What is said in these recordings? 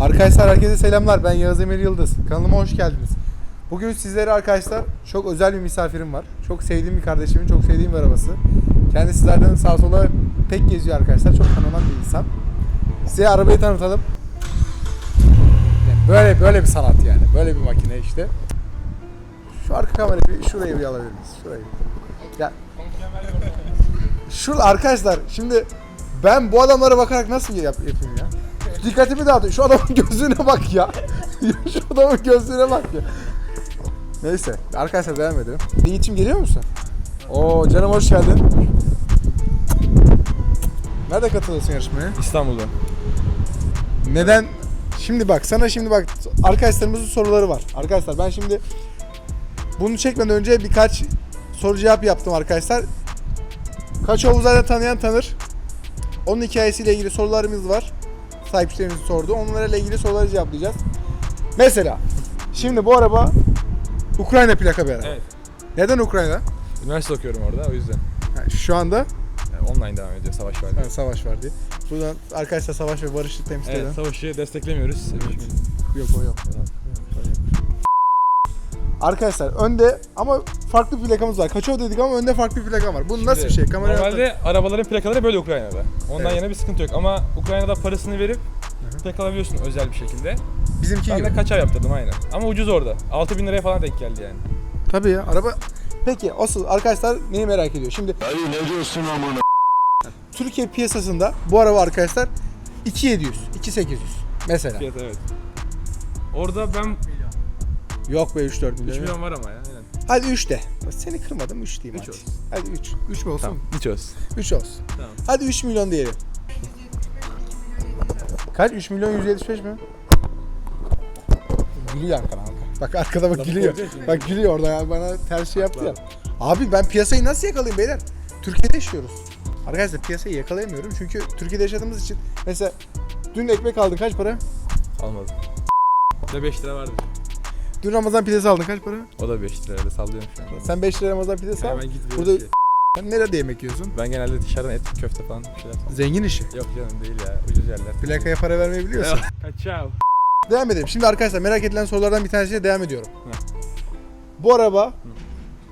Arkadaşlar herkese selamlar. Ben Yağız Emir Yıldız. Kanalıma hoş geldiniz. Bugün sizlere arkadaşlar çok özel bir misafirim var. Çok sevdiğim bir kardeşimin çok sevdiğim bir arabası. Kendisi zaten sağ sola pek geziyor arkadaşlar. Çok tanınan bir insan. Size arabayı tanıtalım. Böyle böyle bir sanat yani. Böyle bir makine işte. Şu arka kamerayı bir şurayı bir alabilir miyiz? Şurayı. Ya. Şu arkadaşlar şimdi ben bu adamlara bakarak nasıl yap, yapayım ya? Dikkatimi dağıtıyor. Şu adamın gözüne bak ya. Şu adamın gözüne bak ya. Neyse. Arkadaşlar devam edelim. Yiğit'ciğim geliyor musun? Oo canım hoş geldin. Nerede katılıyorsun yarışmaya? İstanbul'da. Neden? Şimdi bak sana şimdi bak arkadaşlarımızın soruları var. Arkadaşlar ben şimdi bunu çekmeden önce birkaç soru cevap yaptım arkadaşlar. Kaçoğlu zaten tanıyan tanır. Onun hikayesiyle ilgili sorularımız var. Sahipçilerimiz sordu. Onlarla ilgili soruları cevaplayacağız. Mesela şimdi bu araba Ukrayna plaka bir araba. Evet. Neden Ukrayna? Üniversite okuyorum orada o yüzden. Ha, Şu anda Yani online devam ediyor savaş var diye. ha, savaş var diye. Buradan arkadaşlar savaş ve barışı temsil eden. Evet, savaşı desteklemiyoruz. Yok o yok. Arkadaşlar önde ama farklı bir plakamız var. Kaçov dedik ama önde farklı bir plaka var. Bu nasıl bir şey? Kamera Normalde arabaların plakaları böyle Ukrayna'da. Ondan Evet. yana bir sıkıntı yok ama Ukrayna'da parasını verip plaka alabiliyorsun özel bir şekilde. Bizimki Ben gibi. de kaçar yaptırdım aynen. Ama ucuz orada. 6000 liraya falan denk geldi yani. Tabii ya araba. Peki asıl arkadaşlar neyi merak ediyor? Şimdi Dayı ne diyorsun amına? Türkiye piyasasında bu araba arkadaşlar 2700, 2800 mesela. Fiyat evet. Orada ben Yok be 3 4 3 milyon. milyon var ama ya. Aynen. Hadi 3 de. Seni kırmadım 3 diyeyim Üç hadi. olsun. Hadi 3. 3 mü olsun? Tamam. Hiç olsun. 3 olsun. Tamam. Hadi 3 milyon diyelim. Kaç? 3 milyon 175 mi? Gülüyor arkadan arka. Bak arkada bak gülüyor. Bak gülüyor orada ya bana ters şey yaptı ya. Abi ben piyasayı nasıl yakalayayım beyler? Türkiye'de yaşıyoruz. Arkadaşlar piyasayı yakalayamıyorum çünkü Türkiye'de yaşadığımız için mesela dün ekmek aldın kaç para? Almadım. De 5 lira vardı. Dün Ramazan pidesi aldın kaç para? O da 5 lira öyle sallıyorum şu an. Sen 5 lira Ramazan pidesi al. Hemen gitmiyorum Burada ki. sen nerede yemek yiyorsun? Ben genelde dışarıdan et, köfte falan bir şeyler. Zengin işi. Yok canım değil ya. Ucuz yerler. Plakaya para vermeyi biliyorsun. Kaçav. Devam edelim. Şimdi arkadaşlar merak edilen sorulardan bir tanesiyle devam ediyorum. Bu araba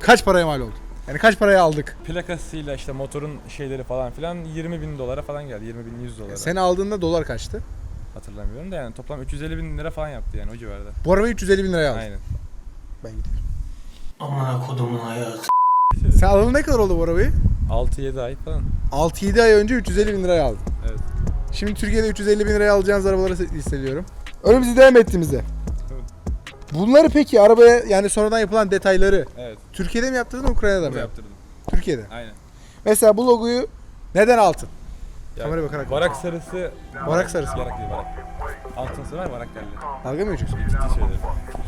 kaç paraya mal oldu? Yani kaç paraya aldık? Plakasıyla işte motorun şeyleri falan filan 20 bin dolara falan geldi. 20 bin 100 dolara. Sen aldığında dolar kaçtı? Hatırlamıyorum da yani toplam 350 bin lira falan yaptı yani o civarda. Bu arabayı 350 bin liraya aldın. Aynen. Ben gidiyorum. Amına kodumun hayatı. Sen alalı ne kadar oldu bu arabayı? 6-7 ay falan. 6-7 ay önce 350 bin liraya aldın. Evet. Şimdi Türkiye'de 350 bin liraya alacağınız arabaları listeliyorum. Önümüzü devam ettiğimizde. Bunları peki arabaya yani sonradan yapılan detayları Evet. Türkiye'de mi yaptırdın Ukrayna'da mı? yaptırdım. Türkiye'de. Aynen. Mesela bu logoyu neden altın? Ya, Kameraya bakarak. Varak sarısı. Varak sarısı. Varak değil varak. Altın sarısı var varak derler. Dalga mı geçiyorsun? Ciddi söylerim.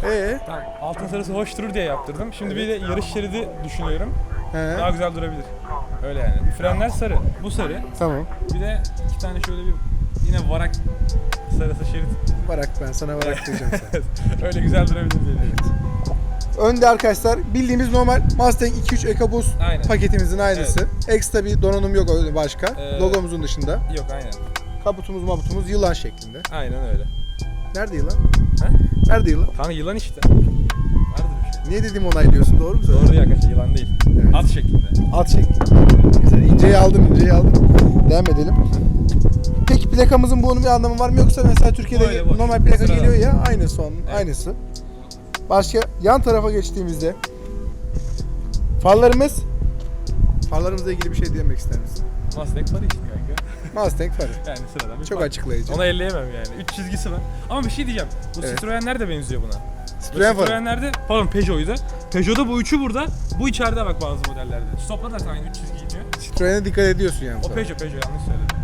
Ee? Tamam. Altın sarısı hoş durur diye yaptırdım. Şimdi bir de yarış şeridi düşünüyorum. He. Daha güzel durabilir. Öyle yani. Frenler sarı. Bu sarı. Tamam. Bir de iki tane şöyle bir yine varak sarısı şerit. Varak ben sana varak diyeceğim sana. Öyle güzel durabilir diye. Önde arkadaşlar bildiğimiz normal Mustang 2.3 EcoBoost Aynen. paketimizin aynısı. Ekstra bir donanım yok öyle başka. Ee, Logomuzun dışında. Yok aynen. Kaputumuz maputumuz yılan şeklinde. Aynen öyle. Nerede yılan? Ha? Nerede yılan? Kanka yılan işte. Vardır bir şey. Niye dediğimi onaylıyorsun doğru mu söylüyorsun? Doğru ya arkadaşlar yılan değil. Evet. At şeklinde. At şeklinde. Güzel. İnceyi aldım inceyi aldım. Devam edelim. Plakamızın bunun bir anlamı var mı yoksa mesela Türkiye'de Öyle boş. normal plaka Sıradan. geliyor ya aynısı onun Evet. aynısı. Başka yan tarafa geçtiğimizde farlarımız farlarımızla ilgili bir şey demek ister misin? Mustang farı işte kanka. Mustang farı. Yani sıradan bir Çok far. açıklayıcı. Ona elleyemem yani. Üç çizgisi var. Ama bir şey diyeceğim. Bu Evet. Citroen'ler de benziyor buna. Citroen farı. Citroen'lerde, pardon Peugeot'uydu. Peugeot'da bu üçü burada, bu içeride bak bazı modellerde. Stop'ta da aynı üç çizgi gidiyor. Citroen'e dikkat ediyorsun yani. O. Peugeot, Peugeot yanlış söyledim.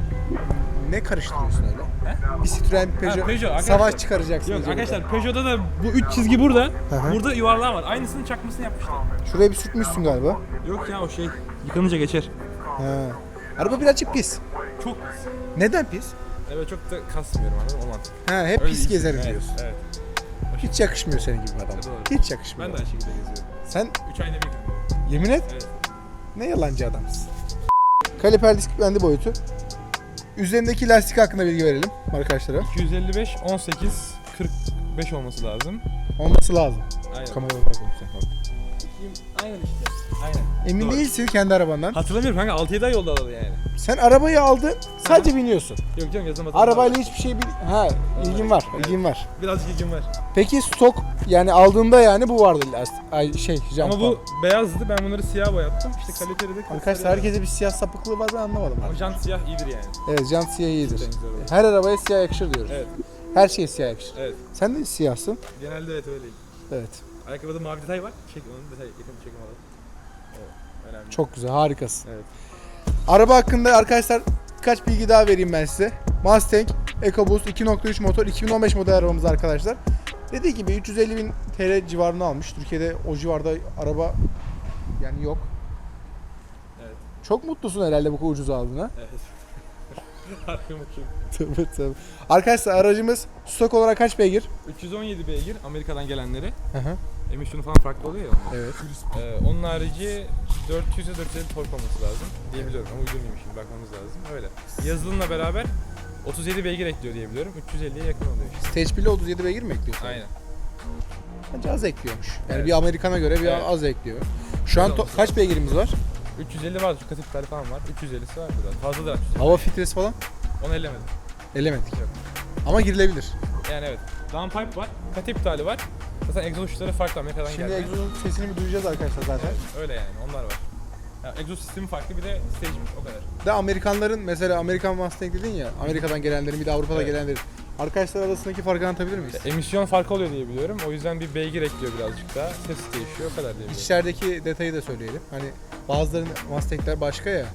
Ne karıştırıyorsun öyle? He? Bir Citroen bir Peugeot. Ha, Peugeot, arkadaşlar. Savaş çıkaracaksın. Yok arkadaşlar Peugeot'da da bu üç çizgi burada. hı. Burada yuvarlağı var. Aynısının çakmasını yapmışlar. Şuraya bir sürtmüşsün galiba. Yok ya o şey yıkanınca geçer. Ha. Araba birazcık pis. Çok Neden pis? Evet çok da kasmıyorum anladın mı? O mantık. Ha hep Öyle pis değil. gezerim Evet, diyorsun. Evet. Hiç yakışmıyor senin gibi bir adam. Doğru. Hiç yakışmıyor. Ben de aynı şekilde geziyorum. Sen 3 ayda bir. yemin et Evet. ne yalancı adamsın. Kaliper disk bendi boyutu. Üzerindeki lastik hakkında bilgi verelim arkadaşlara. 255, 18, 45 olması lazım. Olması lazım. Aynen. Kameraya bak sen. Aynen işte. Aynen. Emin Doğru. değilsin kendi arabandan. Hatırlamıyorum kanka 6-7 ay yolda alalı yani. Sen arabayı aldın sadece biniyorsun. Yok canım yazılım hatırlamıyorum. Arabayla hiçbir şey bil... Ha ilgin var, ilgin var. Birazcık ilgim var. Peki stok yani aldığında yani bu vardı lastik. Ay şey jant Ama bu beyazdı ben bunları siyah boyattım. İşte kaliteli de Arkadaşlar herkese bir siyah sapıklığı var ben anlamadım. Ama jant siyah iyidir yani. Evet jant siyah iyidir. Olur. Her arabaya siyah yakışır diyoruz. Evet. Her şeye siyah yakışır. Evet. Sen de siyahsın. Genelde evet öyleyim. Evet. Ayakkabıda mavi detay var. Çek onun detay yakın çekim alalım. Evet. Önemli. Çok güzel, harikasın. Evet. Araba hakkında arkadaşlar birkaç bilgi daha vereyim ben size. Mustang EcoBoost 2.3 motor 2015 model arabamız arkadaşlar. Dediği gibi 350 bin TL civarında almış. Türkiye'de o civarda araba yani yok. Evet. Çok mutlusun herhalde bu kadar ucuz aldığına. Evet. Harbi mutluyum. Tabii tabii. Arkadaşlar aracımız stok olarak kaç beygir? 317 beygir Amerika'dan gelenleri. Hı hı. Emisyonu falan farklı oluyor ya. Evet. Ee, onun harici 400'e 450 tork olması lazım diyebiliyorum ama uydurmayayım şimdi bakmamız lazım. Öyle. Yazılımla beraber 37 beygir ekliyor diyebiliyorum. 350'ye yakın oluyor işte. Stage 1 ile 37 beygir mi ekliyorsun? Aynen. Bence az ekliyormuş. Yani Evet. bir Amerikan'a göre bir Evet. az ekliyor. Şu an Öyle to- olması kaç beygirimiz var? 350 var, şu katifler falan var. 350'si var biraz. Fazla da 350. Hava filtresi falan Onu ellemedim. Elemedik. Yok. Ama girilebilir. Yani evet. Downpipe var, kat iptali var. Zaten egzoz uçları farklı Amerika'dan Şimdi gelme. egzozun sesini bir duyacağız arkadaşlar zaten. Evet, öyle yani onlar var. Ya, egzoz sistemi farklı bir de stage'miş o kadar. De Amerikanların mesela Amerikan Mustang dedin ya Amerika'dan gelenlerin bir de Avrupa'da Evet. gelenlerin arkadaşlar arasındaki farkı anlatabilir miyiz? Emisyon farkı oluyor diye biliyorum. O yüzden bir beygir ekliyor birazcık daha. Ses değişiyor o kadar diye biliyorum. İçerideki detayı da söyleyelim. Hani bazılarının Mustang'ler başka ya.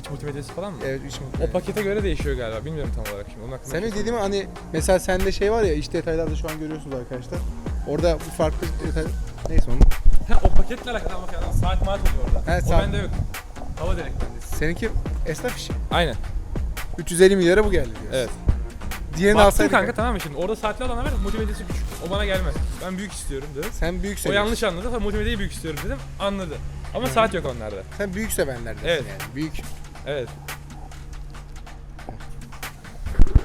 İç multimedyası falan mı? Evet iç O pakete göre değişiyor galiba. Bilmiyorum tam olarak şimdi. Onun hakkında Sen bir şey hani mesela sende şey var ya iç detaylarda şu an görüyorsunuz arkadaşlar. Orada farklı detay... Neyse onu. Ha o paketle alakalı ama yani saat maat oluyor orada. He, o saat. bende yok. Hava direkt bende. Seninki esnaf işi. Aynen. 350 milyara bu geldi diyorsun. Evet. Diğerini Baktım alsaydık. kanka tamam mı şimdi? Orada saatli olan var multimedyası küçük. O bana gelmez. Ben büyük istiyorum dedim. Sen büyük O seviyorsun. yanlış anladı. Sonra multimedyayı büyük istiyorum dedim. Anladı. Ama saat yok onlarda. Sen büyük sevenlerdensin Evet. yani. Büyük. Evet.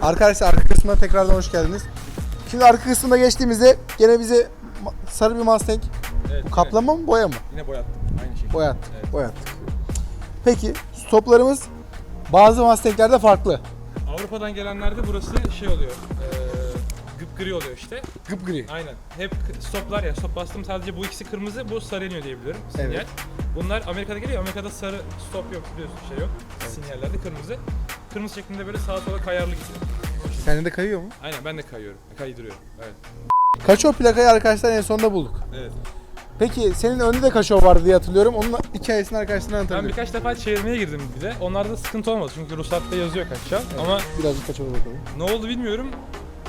Arkadaşlar arka kısmına tekrardan hoş geldiniz. Şimdi arka kısmına geçtiğimizde gene bize ma- sarı bir Mustang. evet Bu kaplama mı boya mı? Yine, yine boyattım. Aynı şekilde. Boyattık. Evet. Boyattık. Peki stoplarımız bazı Mustang'lerde farklı. Avrupa'dan gelenlerde burası şey oluyor. Eee gıpgri oluyor işte. Gıpgri. Aynen. Hep stoplar ya. Stop bastım sadece bu ikisi kırmızı, bu sarı yanıyor diye biliyorum. Sinyal. Evet. Bunlar Amerika'da geliyor. Amerika'da sarı stop yok biliyorsun şey yok. Sinyallerde kırmızı. Kırmızı şeklinde böyle sağa sola kayarlı gidiyor. Sende de kayıyor mu? Aynen ben de kayıyorum. Kaydırıyorum. Evet. Kaço plakayı arkadaşlar en sonunda bulduk. Evet. Peki senin önünde de kaço vardı diye hatırlıyorum. Onun hikayesini arkadaşlar Ben anlatabilirim. birkaç defa çevirmeye girdim bir de. Onlarda sıkıntı olmadı çünkü ruhsatta yazıyor kaçça. Ama Birazcık kaço bakalım. ne oldu bilmiyorum.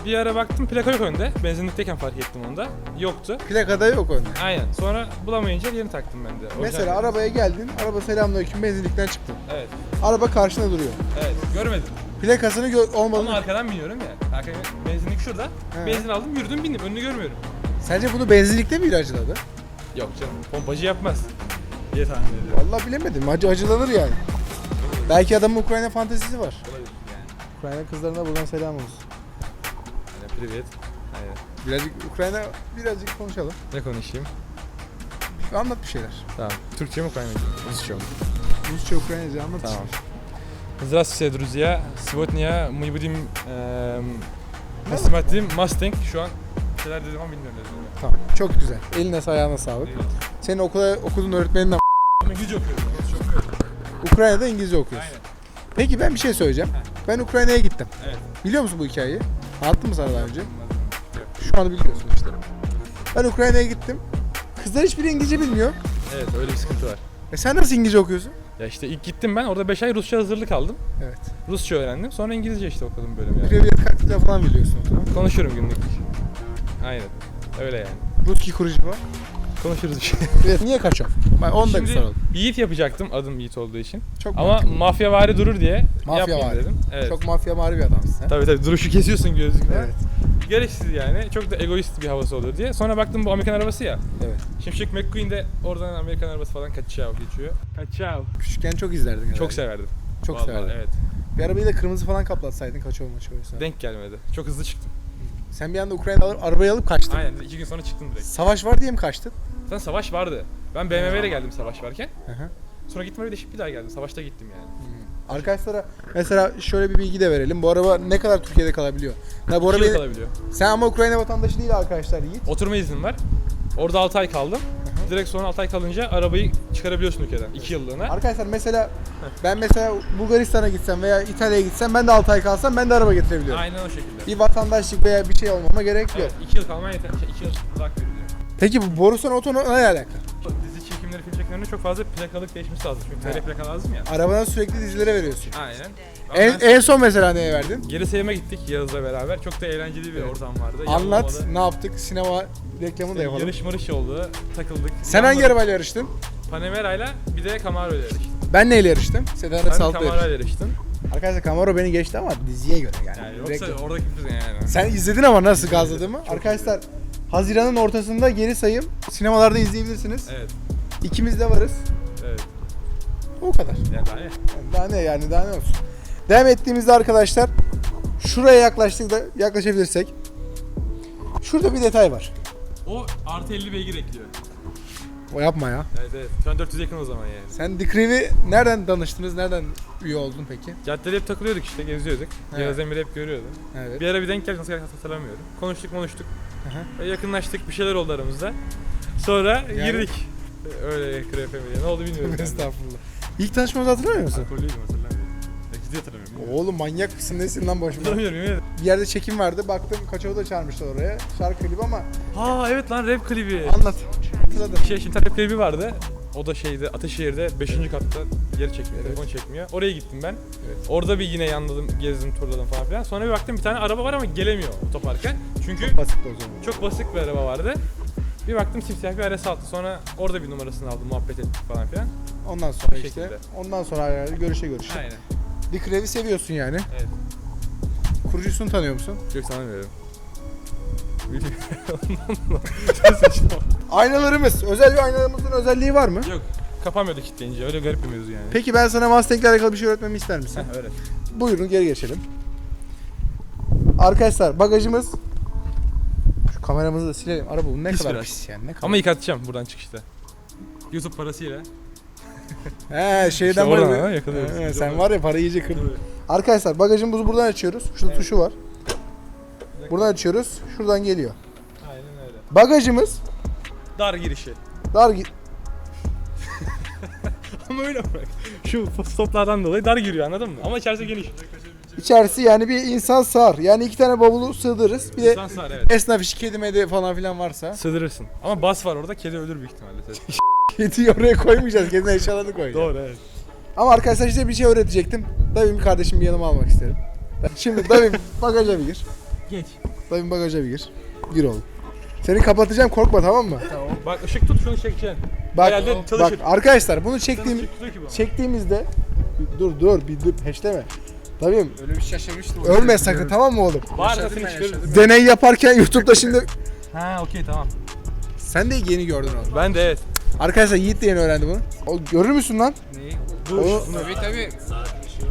Bir ara baktım plaka yok önde. Benzinlikteyken fark ettim onu da. Yoktu. Plakada yok önde. Aynen. Sonra bulamayınca yeni taktım ben de. Orijinal Mesela dedim. arabaya geldin, araba selamünaleyküm benzinlikten çıktın. Evet. Araba karşında duruyor. Evet. Görmedim. Plakasını gö- olmadığını... Ama arkadan biniyorum ya. Arkadan benzinlik şurada. He. Benzin aldım yürüdüm bindim. Önünü görmüyorum. Sence bunu benzinlikte mi ilacıladı? Yok canım. Pompacı yapmaz. Diye tahmin ediyorum. Vallahi bilemedim. Acı acılanır yani. Belki adamın Ukrayna fantezisi var. Olabilir yani. Ukrayna kızlarına buradan selam olsun. Aynen. Privet. Aynen. Birazcık Ukrayna birazcık konuşalım. Ne konuşayım? Anlat bir şeyler. Tamam. Türkçe mi Ukraynacı? Rusça mı? Rusça, Ukraynaca anlat. Tamam. Здравствуйте, друзья. Сегодня мы будем эм, посмотрим Mustang. Şu an bir şeyler dedim ama bilmiyorum ne dedim. Tamam. Çok güzel. Eline ayağına sağlık. Evet. Senin okula okuduğun öğretmenin de Ama İngilizce okuyorum. İngilizce okuyorum. Ukrayna'da İngilizce okuyorsun. Aynen. Peki ben bir şey söyleyeceğim. Ben Ukrayna'ya gittim. Evet. Biliyor musun bu hikayeyi? Anlattım mı sana daha önce? Şu an biliyorsun işte. Ben Ukrayna'ya gittim. Kızlar hiçbiri İngilizce bilmiyor. Evet öyle bir sıkıntı var. E sen nasıl İngilizce okuyorsun? Ya işte ilk gittim ben orada 5 ay Rusça hazırlık aldım. Evet. Rusça öğrendim. Sonra İngilizce işte okudum bölümü yani. Kaç dil falan biliyorsun o zaman. Konuşurum günlük. Aynen. Öyle yani. Ruski kurucu mu? Konuşuruz işte. Evet, niye kaçıyorsun? Ben onu da bir Şimdi soralım. Yiğit yapacaktım adım Yiğit olduğu için. Çok Ama mantıklı. mafyavari durur diye Mafyavari. yapmayayım dedim. Evet. Çok mafya mari bir adamsın sen. Tabii tabii duruşu kesiyorsun gözlükle. Evet. Gereksiz yani. Çok da egoist bir havası olur diye. Sonra baktım bu Amerikan arabası ya. Evet. Şimşek McQueen de oradan Amerikan arabası falan kaçav geçiyor. Kaçav. Küçükken çok izlerdin herhalde. Çok severdim. Çok Vallahi, severdim. Evet. Bir arabayı da kırmızı falan kaplatsaydın kaç olmuş oysa. Denk gelmedi. Çok hızlı çıktım. Sen bir anda Ukrayna'da alıp, arabayı alıp kaçtın. Aynen. iki gün sonra çıktım direkt. Savaş var diye mi kaçtın? Zaten savaş vardı. Ben BMW ile geldim savaş varken. Hı hı. Sonra gittim öyle bir daha geldim. Savaşta gittim yani. Arkadaşlara mesela şöyle bir bilgi de verelim. Bu araba ne kadar Türkiye'de kalabiliyor? Ya bu İki yıl arabayı kalabiliyor. sen ama Ukrayna vatandaşı değil arkadaşlar Yiğit. Oturma iznim var. Orada 6 ay kaldım. Direkt sonra 6 ay kalınca arabayı çıkarabiliyorsun ülkeden 2 yıllığına. Arkadaşlar mesela ben mesela Bulgaristan'a gitsem veya İtalya'ya gitsem ben de 6 ay kalsam ben de araba getirebiliyorum. Aynen o şekilde. Bir vatandaşlık veya bir şey olmama gerek yok. Evet, 2 yıl kalman yeter. 2 yıl uzak veriliyor. Peki bu Borusan Oto ne alaka? Dizi çekimleri, film çekimlerinde çok fazla plakalık değişmesi lazım. Çünkü TR plaka lazım ya. Arabadan sürekli dizilere veriyorsun. Aynen. Ama En, ben- en son mesela neye verdin? Geri sayıma gittik Yağız'la beraber. Çok da eğlenceli bir ortam vardı. Anlat Yanılmadı. ne yaptık? Sinema reklamı da yapalım. Yarış marış oldu. Takıldık. Sen hangi arabayla yarıştın? Panemera'yla bir de Camaro ile yarıştım. Ben neyle yarıştım? Sedan Ben Salt'la Camaro yarıştım. ile yarıştım. Arkadaşlar Camaro beni geçti ama diziye göre yani. Yani yoksa Reklam. oradaki bir yani. Sen izledin ama nasıl gazladığımı? Arkadaşlar Haziran'ın ortasında geri sayım sinemalarda izleyebilirsiniz. Evet. İkimiz de varız. Evet. O kadar. Yani daha ne? Daha ne yani daha ne olsun. Devam ettiğimizde arkadaşlar şuraya yaklaştık da yaklaşabilirsek. Şurada bir detay var. O artı 50 beygir ekliyor. O yapma ya. Evet evet. Şu an 400 yakın o zaman yani. Sen Dikriv'i nereden danıştınız? Nereden üye oldun peki? Caddede hep takılıyorduk işte geziyorduk. Evet. Yağız Emir'i hep görüyordum. Evet. Bir ara bir denk geldik nasıl geldik hatırlamıyorum. Konuştuk konuştuk. Aha. Ve yakınlaştık bir şeyler oldu aramızda. Sonra Yani- girdik. Öyle krepemiye. Ne oldu bilmiyorum. Estağfurullah. İlk tanışmamızı hatırlamıyor musun? Alkollüydüm hatırlamıyorum. Ya ciddi hatırlamıyorum. Oğlum manyak mısın nesin lan boşuna? Hatırlamıyorum yemin ederim. Bir yerde çekim vardı baktım Kaçav'ı da çağırmışlar oraya. Şarkı klibi ama Ha evet lan rap klibi. anlat. Hatırladım. Şey şimdi rap klibi vardı. O da şeyde Ateşehir'de 5. katta yer çekmiyor, Evet. telefon çekmiyor. Oraya gittim ben. Evet. Orada bir yine yanladım, gezdim, turladım falan filan. Sonra bir baktım bir tane araba var ama gelemiyor otoparka. Çünkü Basit o zaman. çok basit bir araba vardı. Bir baktım simsiyah bir RS altı. Sonra orada bir numarasını aldım, muhabbet ettik falan filan. Ondan sonra işte. şekilde. Ondan sonra herhalde görüşe görüşe. Aynen. Dikrev'i seviyorsun yani. Evet. Kurucusunu tanıyor musun? Yok sanmıyorum. Bilmiyorum. Çok saçma. Aynalarımız. Özel bir aynalarımızın özelliği var mı? Yok. Kapanmıyordu kilitleyince. Öyle garip bir mevzu yani. Peki ben sana Mustang'le alakalı bir şey öğretmemi ister misin? Heh, öyle. Buyurun geri geçelim. Arkadaşlar bagajımız şu kameramızı da silelim. Araba bu ne Pis kadar biraz. pis yani. Ne kadar. Ama yıkatacağım buradan çıkışta. YouTube parasıyla. He şeyden İşte oradan ha, yakalıyoruz. He, sen var ya parayı iyice kırdın. Arkadaşlar bagajımızı buradan açıyoruz. Şurada tuşu var. Buradan açıyoruz. Şuradan geliyor. Aynen öyle. Bagajımız Dar girişi. dar gi- Ama öyle bırak. Şu stoplardan dolayı dar giriyor anladın mı? Ama içerisi geniş. içerisi yani bir insan sığar. Yani iki tane bavulu sığdırırız. Bir de İnsan sığar evet. esnaf işi kedi medi falan filan varsa. Sığdırırsın. Ama bas var orada kedi ölür büyük ihtimalle. Kediyi oraya koymayacağız. Kedinin eşyalarını koyacağız. Doğru evet. Ama arkadaşlar size bir şey öğretecektim. Davim kardeşim bir yanıma almak isterim. Şimdi Davim bagaja bir gir. Geç. Davim bagaja bir gir. Gir oğlum. Seni kapatacağım korkma tamam mı? Tamam. Bak ışık tut şunu çekeceksin. Bak, bak çalışır. arkadaşlar bunu çektiğim Çalışır tutuyor ki bu. çektiğimizde dur dur bir dur peşleme. Davim Öyle bir şaşırmıştım. ölme sakın tamam mı oğlum? Ben, çıkarırız. yaşadım. Deney yaparken YouTube'da şimdi Ha okey tamam. sen de yeni gördün oğlum. Ben de evet. Arkadaşlar Yiğit de yeni öğrendi bunu. O, görür müsün lan? Neyi? Dur. O- şunu- Tabii tabii.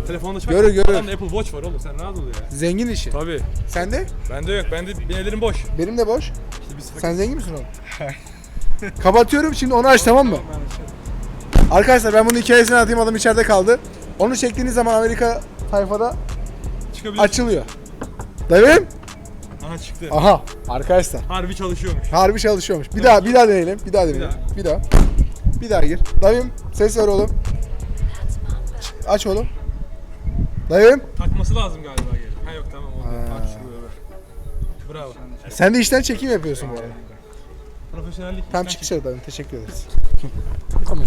Telefonda çık. Görür, görür. Adamda Apple Watch var oğlum sen rahat ol ya. Zengin işi. Tabii. Sen de? Bende yok. Bende benim ellerim boş. Benim de boş. İşte biz Sen zengin misin oğlum? Kapatıyorum şimdi onu aç tamam mı? Arkadaşlar ben bunun hikayesini atayım adam içeride kaldı. Onu çektiğiniz zaman Amerika sayfada çıkabilir. açılıyor. Davim? Aha çıktı. Aha arkadaşlar Harbi çalışıyormuş. harbi çalışıyormuş. Bir daha bir daha deneyelim. Bir daha deneyelim. Bir daha. Bir daha gir. Davim ses ver oğlum. Aç oğlum. Davim. Takması lazım galiba geri. Ha yok tamam oldu. Ha. Bak şuraya bak. Bravo. Sen de işten çekim yapıyorsun bu arada. Profesyonellik. Tamam çık dışarı Davim. Teşekkür ederiz. tamam.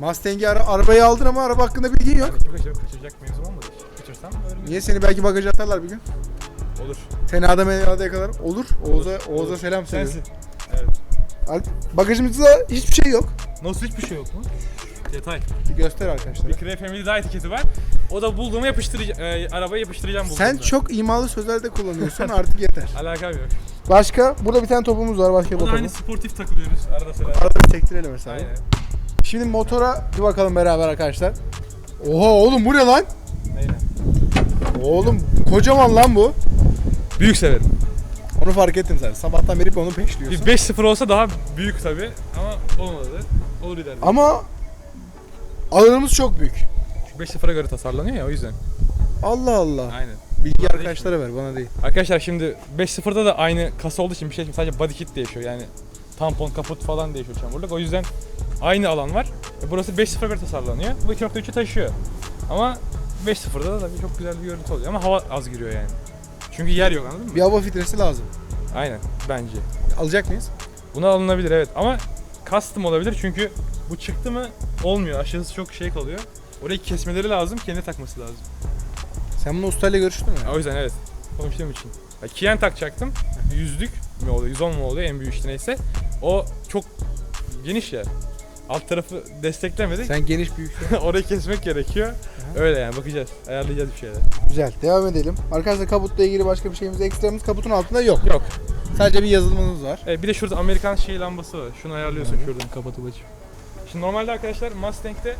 Mustang'i ara- arabayı aldın ama araba hakkında bilgin yok. Yani kim kaçırıp kaçıracak mevzum olmadı hiç. Kaçırsam öğreniriz. Niye seni belki bagaja atarlar bir gün? Olur. Tenada menada yakalar. Olur. Oğuz'a Oğuz'a selam söyle. Sensin. Evet. Alp, bagajımızda hiçbir şey yok. Nasıl hiçbir şey yok mu? Detay. Bir göster arkadaşlar. Bir Cray Family daha etiketi var. O da bulduğumu yapıştıracağım. E, arabaya yapıştıracağım bulduğumda. Sen çok imalı sözler de kullanıyorsun artık yeter. Alakam yok. Başka? Burada bir tane topumuz var. Başka O da bakalım. hani sportif takılıyoruz arada sırada. Arada bir sektirelim mesela. Aynen. Şimdi motora bir bakalım beraber arkadaşlar. Oha oğlum bu ne lan? Aynen. Oğlum kocaman lan bu. Büyük severim. Onu fark ettim sen. Sabahtan beri onu peşliyorsun. Bir 5-0 olsa daha büyük tabi ama olmadı. Olur ileride. Ama alanımız çok büyük. Çünkü 5-0'a göre tasarlanıyor ya o yüzden. Allah Allah. Aynen. Bilgi Bana arkadaşlara ver bana değil. Arkadaşlar şimdi 5-0'da da aynı kasa olduğu için bir şey sadece body kit değişiyor yani tampon kaput falan değişiyor çamurluk o yüzden aynı alan var. E, Burası 5-0'a göre tasarlanıyor. Bu 2.3'ü taşıyor. Ama 5-0'da da tabii çok güzel bir görüntü oluyor ama hava az giriyor yani. Çünkü yer yok anladın mı? Bir hava filtresi lazım. Aynen bence. Alacak mıyız? Buna alınabilir evet ama custom olabilir çünkü bu çıktı mı olmuyor. Aşağısı çok şey kalıyor. Orayı kesmeleri lazım, kendi takması lazım. Sen bunu ustayla görüştün mü? O yüzden evet. Konuştuğum için. Ya, Kiyen takacaktım. Yüzlük mü oluyor, 110 mu oluyor en büyük işte neyse. O çok geniş ya. Alt tarafı desteklemedi. Sen geniş büyüksün. Orayı kesmek gerekiyor. Öyle yani bakacağız. Ayarlayacağız bir şeyler. Güzel. Devam edelim. Arkadaşlar kaputla ilgili başka bir şeyimiz ekstramız kaputun altında yok. Yok. Sadece bir yazılımımız var. Evet, bir de şurada Amerikan şey lambası var. Şunu ayarlıyorsun şuradan kapatıp açıp. Şimdi normalde arkadaşlar Mustang'de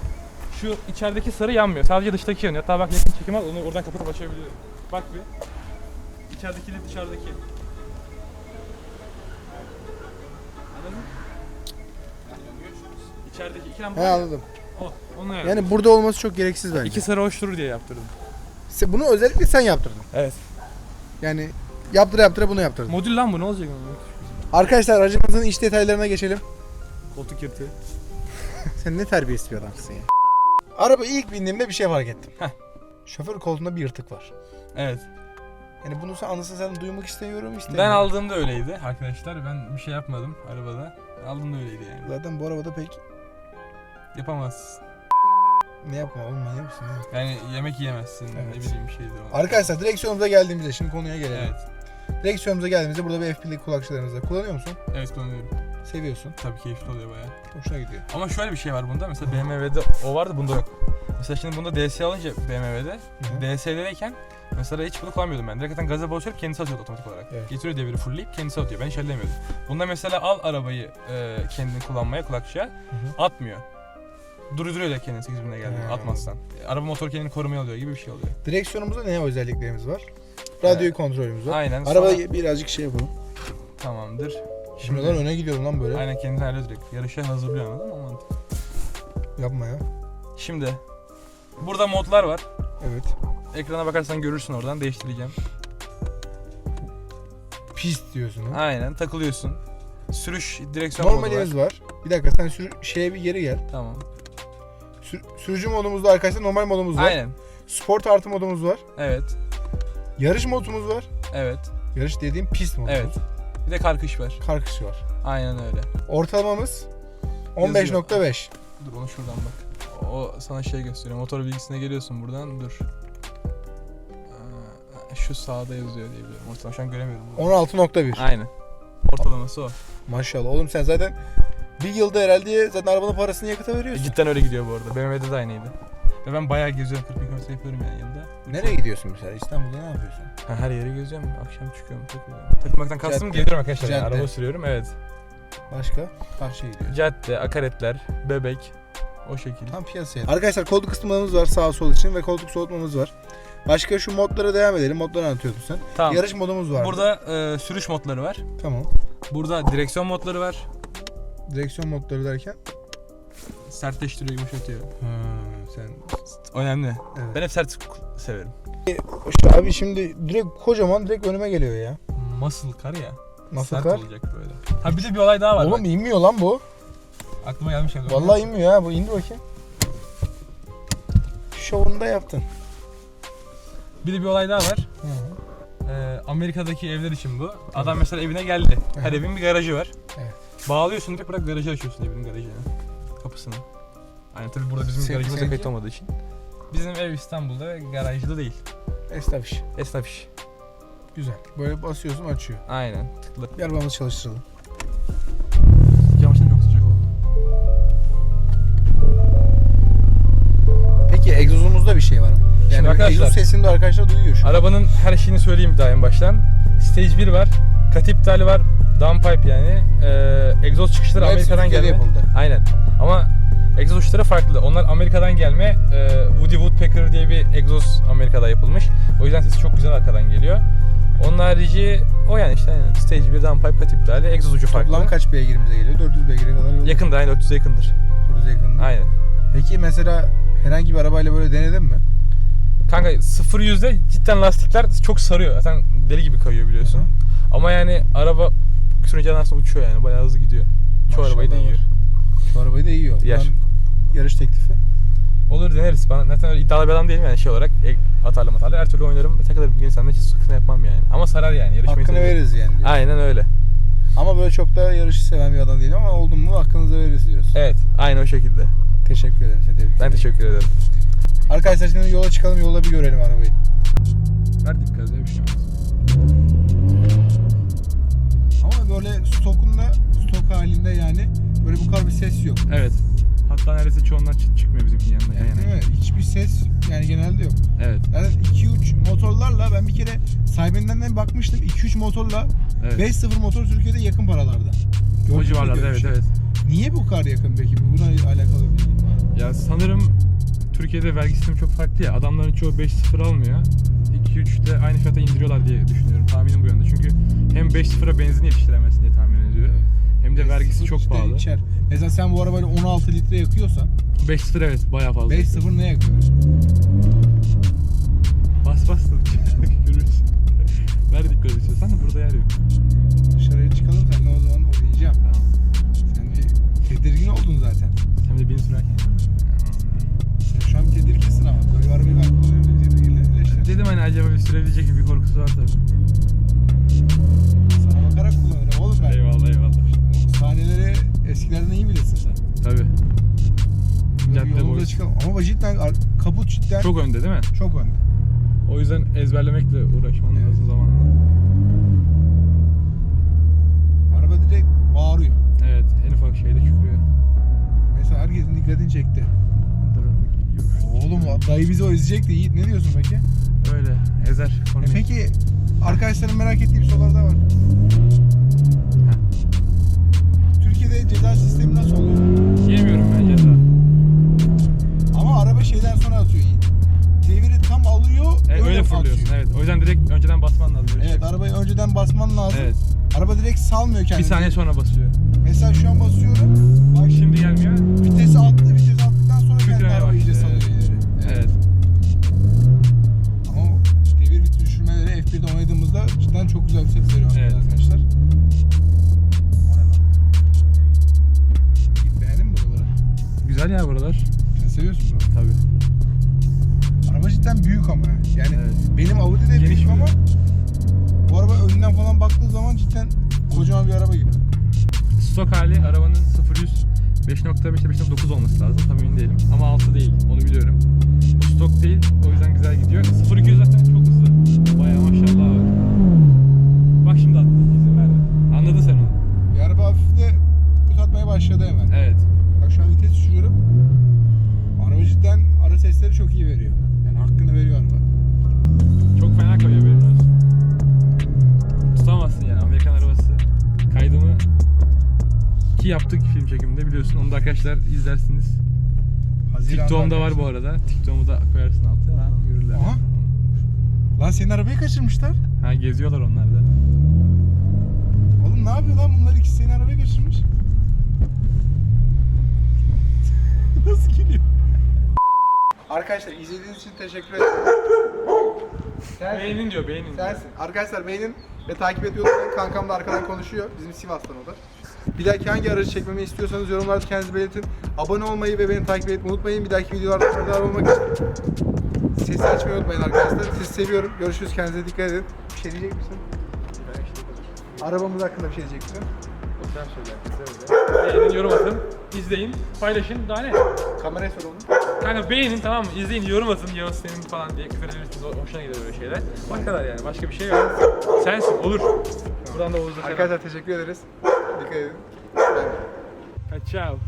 şu içerideki sarı yanmıyor. Sadece dıştaki yanıyor. Hatta bak yakın çekim al onu oradan kapatıp açabiliyorum. Bak bir. İçeridekiyle dışarıdaki. Anladın mı? İçerideki iki lamba He anladım. o. Onu ayarladım. Yani burada olması çok gereksiz bence. İki sarı hoş durur diye yaptırdım. Se- Bunu özellikle sen yaptırdın. Evet. Yani yaptıra yaptıra bunu yaptırdın. Modül lan bu ne olacak? Arkadaşlar aracımızın iç detaylarına geçelim. Koltuk yırtığı. Sen ne terbiyesiz bir adamsın ya. Araba ilk bindiğimde bir şey fark ettim. Heh. Şoför koltuğunda bir yırtık var. Evet. Yani bunu sen anlasın sen duymak istemiyorum istemiyorum. Ben aldığımda öyleydi arkadaşlar. Ben bir şey yapmadım arabada. Aldığımda öyleydi yani. Zaten bu arabada pek Yapamazsın. ne yapma oğlum manyak mısın ya? Yani yemek yiyemezsin. Evet. Ne bileyim bir şeydir o. Arkadaşlar direksiyonumuza geldiğimizde şimdi konuya gelelim. Evet. Direksiyonumuza geldiğimizde burada bir FP'li kulakçılarımız var. Kullanıyor musun? Evet kullanıyorum. Seviyorsun. Tabii keyifli oluyor bayağı. Hoşuna gidiyor. Ama şöyle bir şey var bunda. Mesela BMW'de o vardı bunda yok. Mesela şimdi bunda DS alınca BMW'de. DS'deyken mesela hiç bunu kullanmıyordum ben. Direkt gaza basıyorum kendisi atıyordu otomatik olarak. Evet. Getiriyor deviri fullleyip kendisi atıyor. Ben hiç ellemiyordum. Bunda mesela al arabayı e, kendin kullanmaya kulakçıya atmıyor. Durduruyor da kendini 8 bine geldi He. atmazsan. E, Araba motor kendini korumaya alıyor gibi bir şey oluyor. Direksiyonumuzda ne özelliklerimiz var? Radyo kontrolümüz var. Aynen. Araba sonra- birazcık şey yapalım. Tamamdır. Şimdi lan öne gidiyorum lan böyle. Aynen kendini ayarlıyor direkt. Yarışa hazırlıyor anladın mı? O mantık. Yapma ya. Şimdi burada modlar var. Evet. Ekrana bakarsan görürsün oradan değiştireceğim. Pist diyorsun ha. Aynen takılıyorsun. Sürüş direksiyon modu var. Normalimiz var. Bir dakika sen sür şeye bir geri gel. Tamam. Sür- sürücü modumuzda arkadaşlar normal modumuz var. Aynen. Sport artı modumuz var. Evet. Yarış modumuz var. Evet. Yarış dediğim pist modumuz. Evet. Bir de karkış var. Karkış var. Aynen öyle. Ortalamamız 15.5. Dur onu şuradan bak. O sana şey gösteriyor. Motor bilgisine geliyorsun buradan. Dur. Ee, Şu sağda yazıyor diye biliyorum. Ortalama şu an göremiyorum. 16.1. Aynen. Ortalaması o. Maşallah oğlum sen zaten bir yılda herhalde zaten arabanın parasını yakıta E, veriyorsun. cidden öyle gidiyor bu arada. BMW'de de aynıydı. Ve ben bayağı geziyorum. 40 bin kilometre yapıyorum yani yılda. Nereye gidiyorsun mesela? İstanbul'da ne yapıyorsun? Ha, her yere geziyorum. Akşam çıkıyorum. Takılıyorum. Takılmaktan kastım Cadde. geziyorum arkadaşlar. Yani. Cadde. Araba sürüyorum. Evet. Başka? Karşıya gidiyor. Cadde, akaretler, bebek. O şekilde. Tam piyasaya. Arkadaşlar koltuk ısıtmamız var sağ sol için ve koltuk soğutmamız var. Başka şu modlara devam edelim. Modları anlatıyordun sen. Tamam. Yarış modumuz var. Burada e, sürüş modları var. Tamam. Burada direksiyon modları var. Direksiyon modları derken? Sertleştiriyor, yumuşatıyor. Ha, sen Önemli. evet. Ben hep sert severim. İşte abi şimdi direkt kocaman direkt önüme geliyor ya. Muscle car ya. Nasıl sert kar? olacak böyle. Ha bir de bir olay daha var. Oğlum bak. inmiyor lan bu. Aklıma gelmiş yani. Vallahi inmiyor ha bu. indir bakayım. Şovunu da yaptın. Bir de bir olay daha var. Hı. Ee, Amerika'daki evler için bu. Adam mesela evine geldi. Her Hı. evin bir garajı var. Evet. Bağlıyorsun direkt bırak garajı açıyorsun evinin garajını. Kapısını. Aynen tabii burada bizim garajımıza seninki? kayıt olmadığı için. Bizim ev İstanbul'da ve garajlı değil. Esnaf iş. Esnaf iş. Güzel. Böyle basıyorsun açıyor. Aynen tıklı. Bir arabamızı çalıştıralım. Camıştan çok sıcak oldu. Peki egzozumuzda bir şey var mı? Yani Şimdi arkadaşlar- egzoz sesini de arkadaşlar duyuyor şu an. Arabanın her şeyini söyleyeyim bir daha en baştan. Stage 1 var, kat iptali var, downpipe yani. Ee, egzoz çıkışları Hepsi Amerika'dan gelme. yapıldı. Aynen. Ama egzoz uçları farklı. Onlar Amerika'dan gelme. Ee, Woody Woodpecker diye bir egzoz Amerika'da yapılmış. O yüzden sesi çok güzel arkadan geliyor. Onun harici o yani işte aynen. Stage 1 downpipe kat iptali, egzoz ucu farklı. Toplam kaç beygirimize geliyor? 400 beygire kadar yolu. Yakındır aynen 400'e yakındır. 400'e yakın. Aynen. Peki mesela herhangi bir arabayla böyle denedin mi? Kanka 0 yüzde cidden lastikler çok sarıyor. Zaten deli gibi kayıyor biliyorsun. Hı hı. Ama yani araba sürünce aslında uçuyor yani bayağı hızlı gidiyor. Çoğu Maşallah arabayı da var. yiyor. Şu arabayı da yiyor. Yer. Buradan yarış teklifi. Olur deneriz. Ben zaten öyle iddialı bir adam değilim yani şey olarak. E, atarlı matarlı her türlü oynarım takılırım. Yine senden hiç sıkıntı yapmam yani. Ama sarar yani. Yarışmayı Hakkını seviyorum. veririz yani. diyor. Aynen öyle. Ama böyle çok da yarışı seven bir adam değilim ama oldum mu hakkınızı veririz diyorsun. Evet. Aynen o şekilde. Teşekkür ederim. Seni tebrik Ben ederim. teşekkür ederim. Arkadaşlar şimdi yola çıkalım yola bir görelim arabayı. Ver dikkat bir şey olmaz. Bu kadar bir ses yok. Evet. Hatta neredeyse çoğundan çıkmıyor bizimkinin yanında. Yani, Yani. değil mi? Hiçbir ses yani genelde yok. Evet. Zaten 2-3 motorlarla ben bir kere sahibinden de bakmıştım. 2-3 motorla Evet. 5-0 motor Türkiye'de yakın paralarda. o Gördünüz mü civarlarda evet evet. Niye bu kadar yakın peki? Buna alakalı bir var mı? Ya sanırım Türkiye'de vergi sistemi çok farklı ya. Adamların çoğu 5-0 almıyor. 2-3'te aynı fiyata indiriyorlar diye düşünüyorum. Tahminim bu yönde. Çünkü hem 5-0'a benzin yetiştiremezsin diye tahmin ediyorum. Hem de vergisi 5-0 çok pahalı. içer. Mesela sen bu arabayla 16 litre yakıyorsan 5-0 evet bayağı fazla. 5-0 ne yakıyor? Bas bas ezberlemekle uğraşman Evet. lazım zamanla. Araba direkt bağırıyor. Evet en ufak şeyde kükrüyor. Mesela herkesin dikkatini çekti. Oğlum dayı bizi o ezecekti Yiğit. Ne diyorsun peki? Öyle ezer. E peki arkadaşların merak ettiği bir sorular direkt salmıyor Bir kendini. saniye sonra basıyor. Mesela şu an basıyorum. Araba gibi. Stok hali arabanın 0-100 5.5 ile 5.9 olması lazım. Tam emin değilim. Ama 6 değil. Onu biliyorum. Bu stok değil. O yüzden güzel gidiyor. 0-200 zaten çok hızlı. Bayağı maşallah var. Bak şimdi attı. izin verdi. Anladın sen onu. Bir araba hafif de kut atmaya başladı hemen. Evet. Bak şu an vites düşürüyorum. Araba cidden ara sesleri çok iyi veriyor. Yani hakkını veriyor araba. 2 yaptık film çekiminde biliyorsun. Onu da arkadaşlar izlersiniz. TikTok'um var bu arada. TikTok'umu da koyarsın altına. Görürler. Aha. Lan senin arabayı kaçırmışlar. Ha geziyorlar onlar da. Oğlum ne yapıyor lan bunlar ikisi senin arabayı kaçırmış. Nasıl geliyor? Arkadaşlar izlediğiniz için teşekkür ederim. Sensin. Beynin diyor beynin. Sensin. Arkadaşlar beynin ve takip ediyorsan kankam da arkadan konuşuyor. Bizim Sivas'tan o da. Bir dahaki hangi aracı çekmemi istiyorsanız yorumlarda kendinizi belirtin. Abone olmayı ve beni takip etmeyi unutmayın. Bir dahaki videolarda haberdar olmak için sesi açmayı unutmayın arkadaşlar. Sizi seviyorum. Görüşürüz. Kendinize dikkat edin. Bir şey diyecek misin? Arabamız hakkında bir şey diyecek misin? Söyle. Söyle. Beğenin, yorum atın, izleyin, paylaşın. Daha ne? Kameraya sor onu. Kanka beğenin tamam mı? İzleyin, yorum atın. Yavuz senin falan diye küfür edebilirsiniz. O- Hoşuna gider böyle şeyler. O kadar yani. Başka bir şey yok. Sensin. Olur. Buradan da Oğuz'a selam. Arkadaşlar teşekkür ederiz. Dikkat edin. Ciao.